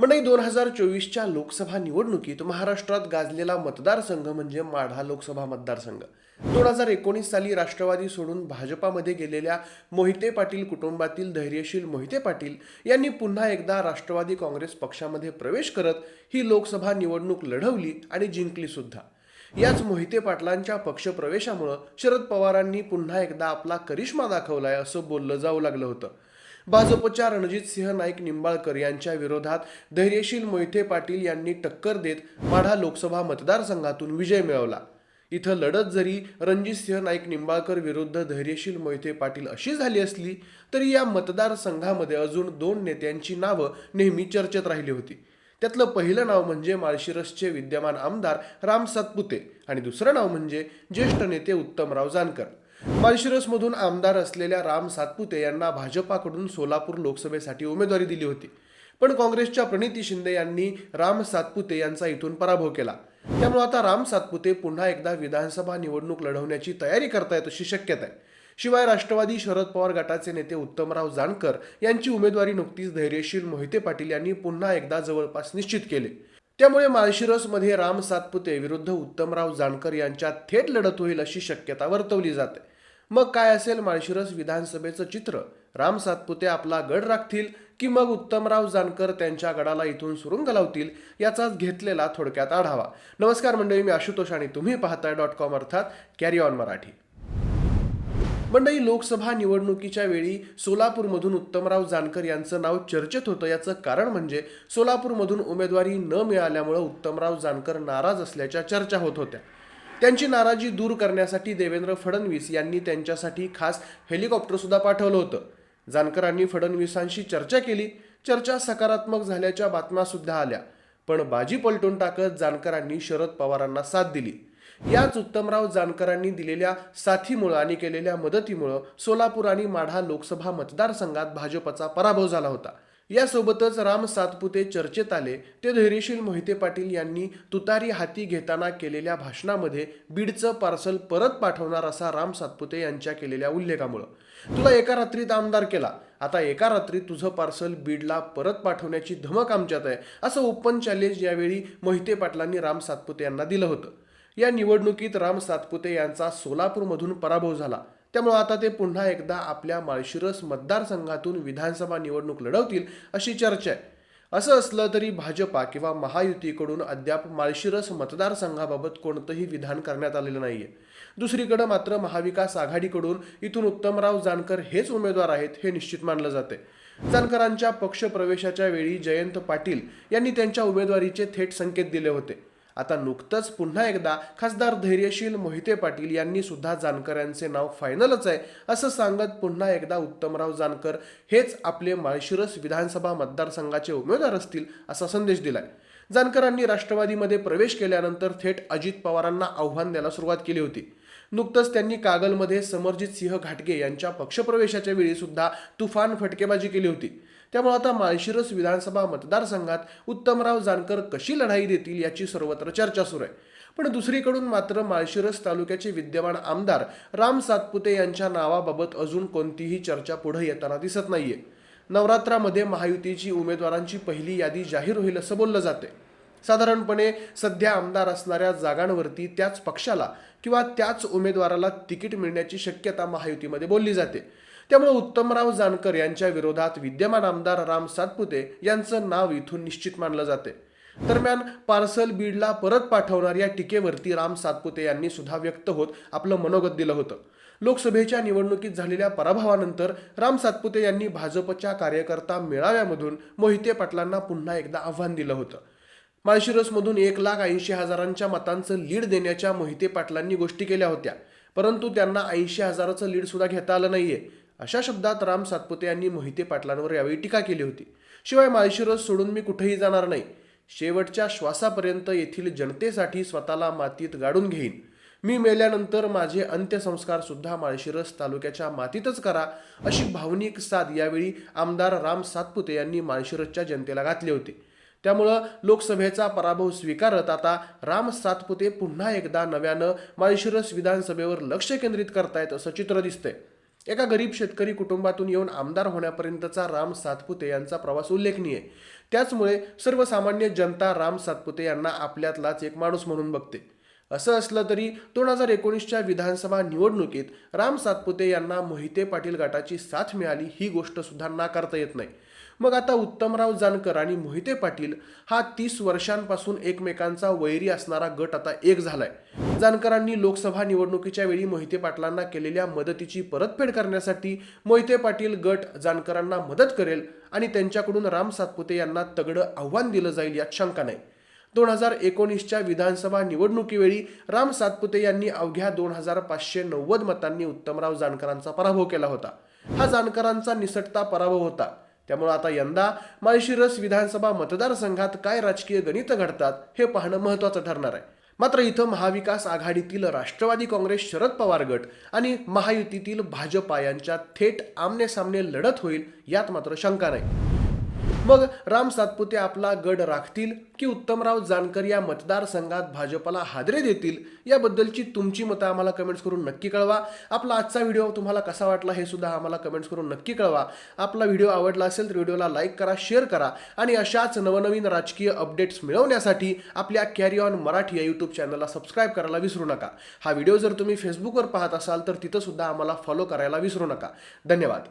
मंडळी दोन हजार चोवीसच्या लोकसभा निवडणुकीत महाराष्ट्रात गाजलेला मतदारसंघ म्हणजे माढा लोकसभा मतदारसंघ. दोन हजार एकोणीस साली राष्ट्रवादी सोडून भाजपामध्ये गेलेल्या मोहिते पाटील कुटुंबातील धैर्यशील मोहिते पाटील यांनी पुन्हा एकदा राष्ट्रवादी काँग्रेस पक्षामध्ये प्रवेश करत ही लोकसभा निवडणूक लढवली आणि जिंकली सुद्धा. याच मोहिते पाटलांच्या पक्षप्रवेशामुळं शरद पवारांनी पुन्हा एकदा आपला करिश्मा दाखवलाय असं बोललं जाऊ लागलं होतं. भाजपच्या रणजितसिंह नाईक निंबाळकर यांच्या विरोधात धैर्यशील मोहिते पाटील यांनी टक्कर देत माढा लोकसभा मतदारसंघातून विजय मिळवला. इथं लढत जरी रणजितसिंह नाईक निंबाळकर विरुद्ध धैर्यशील मोहिते पाटील अशी झाली असली तरी या मतदारसंघामध्ये अजून दोन नेत्यांची नावं नेहमी चर्चेत राहिली होती. त्यातलं पहिलं नाव म्हणजे माळशिरसचे विद्यमान आमदार राम सातपुते आणि दुसरं नाव म्हणजे ज्येष्ठ नेते उत्तमराव जानकर. माळशिरसमधून आमदार असलेल्या राम सातपुते यांना भाजपाकडून सोलापूर लोकसभेसाठी उमेदवारी दिली होती. पण काँग्रेसच्या प्रणिती शिंदे यांनी राम सातपुते यांचा इथून पराभव केला. त्यामुळे आता राम सातपुते पुन्हा एकदा विधानसभा निवडणूक लढवण्याची तयारी करतायत अशी शक्यता आहे. शिवाय राष्ट्रवादी शरद पवार गटाचे नेते उत्तमराव जानकर यांची उमेदवारी नुकतीच धैर्यशील मोहिते पाटील यांनी पुन्हा एकदा जवळपास निश्चित केले. त्यामुळे माळशिरसमध्ये राम सातपुते विरुद्ध उत्तमराव जानकर यांच्यात थेट लढत होईल अशी शक्यता वर्तवली जाते. मग काय असेल माळशिरस विधानसभेचं चित्र? राम सातपुते आपला गड राखतील की मग उत्तमराव जानकर त्यांच्या गडाला इथून सुरुंग लावतील? याचाच घेतलेला थोडक्यात आढावा. नमस्कार मंडळी मी आशुतोष आणि तुम्ही पाहताय डॉट कॉम अर्थात कॅरी ऑन मराठी. मंडळी लोकसभा निवडणुकीच्या वेळी सोलापूरमधून उत्तमराव जानकर यांचं नाव चर्चेत होतं. याचं कारण म्हणजे सोलापूरमधून उमेदवारी न मिळाल्यामुळं उत्तमराव जानकर नाराज असल्याच्या चर्चा होत होत्या. त्यांची नाराजी दूर करण्यासाठी देवेंद्र फडणवीस यांनी त्यांच्यासाठी खास हेलिकॉप्टर सुद्धा पाठवलं होतं. जानकरांनी फडणवीसांशी चर्चा केली. चर्चा सकारात्मक झाल्याच्या बातम्या सुद्धा आल्या. पण बाजी पलटून टाकत जानकरांनी शरद पवारांना साथ दिली. याच उत्तमराव जानकरांनी दिलेल्या साथीमुळं आणि केलेल्या मदतीमुळं सोलापूर आणि माढा लोकसभा मतदारसंघात भाजपचा पराभव झाला होता. यासोबतच राम सातपुते चर्चेत आले. ते धैर्यशील मोहिते पाटील यांनी तुतारी हाती घेताना केलेल्या भाषणामध्ये बीडचं पार्सल परत पाठवणार असा राम सातपुते यांच्या केलेल्या उल्लेखामुळं. तुला एका रात्रीत आमदार केला. आता एका रात्री तुझं पार्सल बीडला परत पाठवण्याची धमक आमच्यात आहे असं ओपन चॅलेंज यावेळी मोहिते पाटलांनी राम सातपुते यांना दिलं होतं. या निवडणुकीत राम सातपुते यांचा सोलापूरमधून पराभव झाला. त्यामुळे आता ते पुन्हा एकदा आपल्या माळशिरस मतदारसंघातून विधानसभा निवडणूक लढवतील अशी चर्चा आहे. असं असलं तरी भाजपा किंवा महायुतीकडून अद्याप माळशिरस मतदारसंघाबाबत कोणतंही विधान करण्यात आलेलं नाहीये. दुसरीकडे मात्र महाविकास आघाडीकडून इथून उत्तमराव जानकर हेच उमेदवार आहेत हे निश्चित मानलं जाते जानकरांच्या पक्षप्रवेशाच्या वेळी जयंत पाटील यांनी त्यांच्या उमेदवारीचे थेट संकेत दिले होते. आता नुकतंच पुन्हा एकदा खासदार धैर्यशील मोहिते पाटील यांनी सुद्धा जानकरांचे नाव फायनलच आहे असं सांगत पुन्हा एकदा उत्तमराव जानकर हेच आपले माळशिरस विधानसभा मतदारसंघाचे उमेदवार असतील असा संदेश दिलाय. जानकरांनी राष्ट्रवादीमध्ये प्रवेश केल्यानंतर थेट अजित पवारांना आव्हान द्यायला सुरुवात केली होती. नुकतंच त्यांनी कागलमध्ये समरजित सिंह घाटगे यांच्या पक्षप्रवेशाच्या वेळी सुद्धा तुफान फटकेबाजी केली होती. त्यामुळे आता माळशिरस विधानसभा मतदारसंघात उत्तमराव जानकर कशी लढाई देतील याची सर्वत्र चर्चा सुरू आहे. पण दुसरीकडून मात्र माळशिरस तालुक्याचे विद्यमान आमदार राम सातपुते यांच्या नावाबाबत अजून कोणतीही चर्चा पुढे येताना दिसत नाहीये. नवरात्रामध्ये महायुतीची उमेदवारांची पहिली यादी जाहीर होईल असं बोललं जाते साधारणपणे सध्या आमदार असणाऱ्या जागांवरती त्याच पक्षाला किंवा त्याच उमेदवाराला तिकीट मिळण्याची शक्यता महायुतीमध्ये बोलली जाते. त्यामुळे उत्तमराव जानकर यांच्या विरोधात विद्यमान आमदार राम सातपुते यांचं नाव इथून निश्चित मानलं जाते. दरम्यान पार्सल बीडला परत पाठवणार या टीकेवरती राम सातपुते यांनी सुद्धा व्यक्त होत आपलं मनोगत दिलं होतं. लोकसभेच्या निवडणुकीत झालेल्या पराभवानंतर राम सातपुते यांनी भाजपच्या कार्यकर्ता मेळाव्यामधून मोहिते पाटलांना पुन्हा एकदा आव्हान दिलं होतं. माळशिरसमधून एक लाख ऐंशी हजारांच्या मतांचं लीड देण्याच्या मोहिते पाटलांनी गोष्टी केल्या होत्या. परंतु त्यांना ऐंशी हजाराचं लीड सुद्धा घेता आलं नाहीये. अशा शब्दात राम सातपुते यांनी मोहिते पाटलांवर यावेळी टीका केली होती. शिवाय माळशिरस सोडून मी कुठेही जाणार नाही. शेवटच्या श्वासापर्यंत येथील जनतेसाठी स्वतःला मातीत गाडून घेईन. मी मेल्यानंतर माझे अंत्यसंस्कार सुद्धा माळशिरस तालुक्याच्या मातीतच करा अशी भावनिक साथ यावेळी आमदार राम सातपुते यांनी माळशिरसच्या जनतेला घातली होती. त्यामुळं लोकसभेचा पराभव स्वीकारत आता राम सातपुते पुन्हा एकदा नव्यानं माळशिरस विधानसभेवर लक्ष केंद्रित करतायत असं चित्र दिसतंय. एका गरीब शेतकरी कुटुंबातून येऊन आमदार होण्यापर्यंतचा राम सातपुते यांचा प्रवास उल्लेखनीय आहे. त्याचमुळे सर्वसामान्य जनता राम सातपुते यांना आपल्यातलाच एक माणूस म्हणून बघते. असं असलं तरी दोन हजार एकोणीसच्या विधानसभा निवडणुकीत राम सातपुते यांना मोहिते पाटील गटाची साथ मिळाली ही गोष्ट सुद्धा नाकारता येत नाही. मग आता उत्तमराव जानकर आणि मोहिते पाटील हा तीस वर्षांपासून एकमेकांचा वैरी असणारा गट आता एक झालाय. जानकरांनी लोकसभा निवडणुकीच्या वेळी मोहिते पाटलांना केलेल्या मदतीची परतफेड करण्यासाठी मोहिते पाटील गट जानकरांना मदत करेल आणि त्यांच्याकडून राम सातपुते यांना तगडं आव्हान दिलं जाईल यात शंका नाही. दोन हजार एकोणीसच्या विधानसभा निवडणुकीवेळी राम सातपुते यांनी अवघ्या दोन हजार पाचशे नव्वद मतांनी उत्तमराव जानकरांचा पराभव केला होता. हा जानकरांचा निसटता पराभव होता. त्यामुळे आता यंदा माळशिरस विधानसभा मतदारसंघात काय राजकीय गणित घडतात हे पाहणं महत्त्वाचं ठरणार आहे. मात्र इथं महाविकास आघाडीतील राष्ट्रवादी काँग्रेस शरद पवार गट आणि महायुतीतील भाजपा यांच्या थेट आमने सामने लढत होईल यात मात्र शंका नाही. मग राम सातपुते आपला गड राखतील की उत्तमराव जानकर या मतदारसंघात भाजपला हादरे देतील? याबद्दलची तुमची मतं आम्हाला कमेंट्स करून नक्की कळवा. आपला आजचा व्हिडिओ तुम्हाला कसा वाटला हे सुद्धा आम्हाला कमेंट्स करून नक्की कळवा. आपला व्हिडिओ आवडला असेल तर व्हिडिओला लाईक करा शेअर करा आणि अशाच नवनवीन राजकीय अपडेट्स मिळवण्यासाठी आपल्या कॅरी ऑन मराठी या यूट्यूब चॅनलला सबस्क्राईब करायला विसरू नका. हा व्हिडिओ जर तुम्ही फेसबुकवर पाहत असाल तर तिथंसुद्धा आम्हाला फॉलो करायला विसरू नका. धन्यवाद.